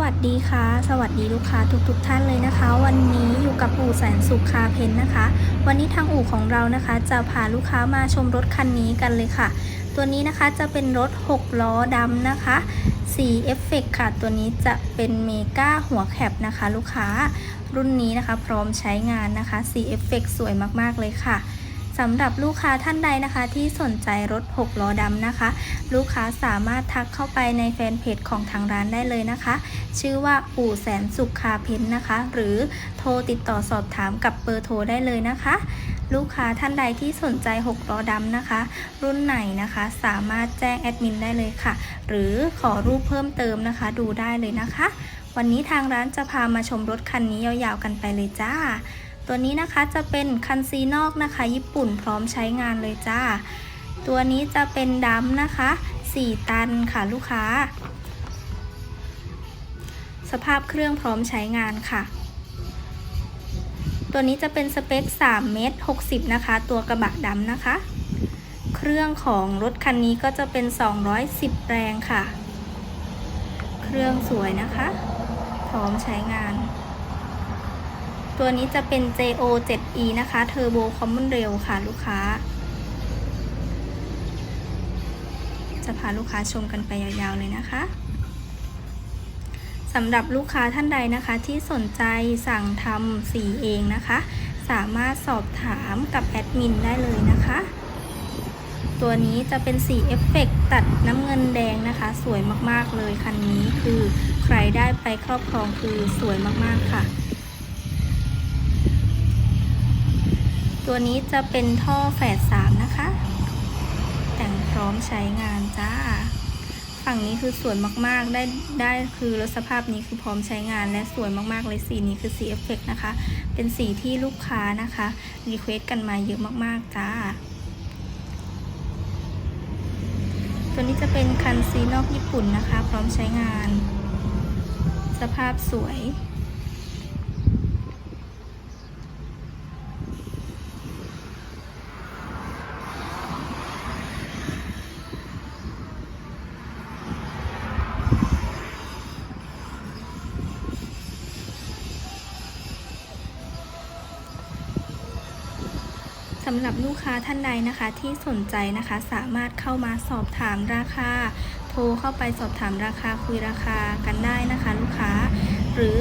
วัสดีค่ะ สวัสดีลูกค้าทุกๆทท่านเลยนะคะ วันนี้อยู่กับอู่แสนสุขคาเพนนะคะ วันนี้ทางอู่ของเรานะคะ จะพาลูกค้ามาชมรถคันนี้กันเลยค่ะ ตัวนี้นะคะจะเป็นรถ 6 ล้อดำนะคะสีเอฟเฟกค่ะ ตัวนี้จะเป็นเมกาหัวแคปนะคะ ลูกค้ารุ่นนี้นะคะ พร้อมใช้งานนะคะสีเอฟเฟกสวยมากๆเลยค่ะ สำหรับลูกค้าท่านใดนะคะที่สนใจรถ 6 ล้อดำนะคะ ลูกค้าสามารถทักเข้าไปในแฟนเพจของทางร้านได้เลยนะคะ ชื่อว่าอู่แสนสุขคาเพ้นนะคะ หรือโทรติดต่อสอบถามกับเบอร์โทรได้เลยนะคะ ลูกค้าท่านใดที่สนใจ 6 ล้อดำนะคะ รุ่นไหนนะคะ สามารถแจ้งแอดมินได้เลยค่ะ หรือขอรูปเพิ่มเติมนะคะ ดูได้เลยนะคะ วันนี้ทางร้านจะพามาชมรถคันนี้ยาวๆกันไปเลยจ้า ตัวนี้นะคะจะเป็นคันซีนอกนะคะ ญี่ปุ่นพร้อมใช้งานเลยจ้า ตัวนี้จะเป็นดำนะคะ 4 ตันค่ะลูกค้า สภาพเครื่องพร้อมใช้งานค่ะ ตัวนี้จะเป็นสเปค 3 เมตร 60 นะคะ ตัวกระบะดำนะคะ เครื่องของรถคันนี้ก็จะเป็น 210 แรงค่ะ เครื่องสวยนะคะ พร้อมใช้งาน ตัวนี้จะเป็น JO 7E นะคะ Turbo Common Rail ค่ะลูกค้า จะพาลูกค้าชมกันไปยาวๆเลยนะคะสำหรับลูกค้าท่านใดนะคะที่สนใจสั่งทำสีเองนะคะ สามารถสอบถามกับแอดมินได้เลยนะคะ ตัวนี้จะเป็นสีเอฟเฟกตัดน้ำเงินแดงนะคะ สวยมากๆเลยคันนี้คือใครได้ไปครอบครองคือสวยมากๆค่ะ ตัวนี้จะเป็นท่อแฝดสามนะคะ แต่งพร้อมใช้งานจ้า ฝั่งนี้คือสวยมากๆ ได้ได้คือรถสภาพนี้คือพร้อมใช้งานและสวยมากๆเลยสีนี้คือสีเอฟเฟกนะคะ เป็นสีที่ลูกค้านะคะรีเควสกันมาเยอะมากๆจ้า ตัวนี้จะเป็นคันซีนอกญี่ปุ่นนะคะ พร้อมใช้งาน สภาพสวย สำหรับลูกค้าท่านใดนะคะที่สนใจนะคะสามารถเข้ามาสอบถามราคา โทรเข้าไปสอบถามราคาคุยราคากันได้นะคะ ลูกค้า หรือ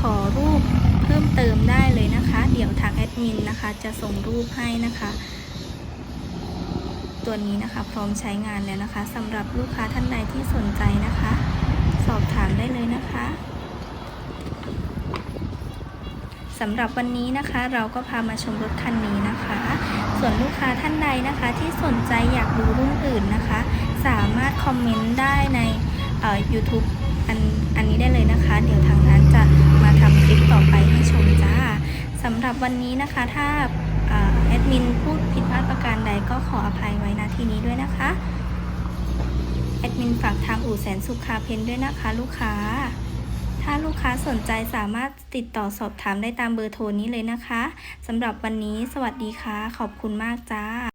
ขอรูปเพิ่มเติมได้เลยนะคะ เดี๋ยวทางแอดมินนะคะ จะส่งรูปให้นะคะตัวนี้นะคะพร้อมใช้งานแล้วนะคะสำหรับลูกค้าท่านใดที่สนใจนะคะ สอบถามได้เลยนะคะ สำหรับวันนี้นะคะ เราก็พามาชมรถคันนี้นะคะ ส่วนลูกค้าท่านใดนะคะที่สนใจอยากดูรุ่นอื่นนะคะ สามารถคอมเมนต์ได้ในเอ่อ YouTube อันอันนี้ได้เลยนะคะ เดี๋ยวทางร้านจะมาทำคลิปต่อไปให้ชมจ้าสำหรับวันนี้นะคะถ้าแอดมินพูดผิดพลาดประการใดก็ขออภัยไว้ณที่นี้ด้วยนะคะ แอดมินฝากทางอู่แสนสุขคาเพนด้วยนะคะ ลูกค้า ถ้าลูกค้าสนใจสามารถติดต่อสอบถามได้ตามเบอร์โทรนี้เลยนะคะสำหรับวันนี้สวัสดีค่ะ ขอบคุณมากจ้า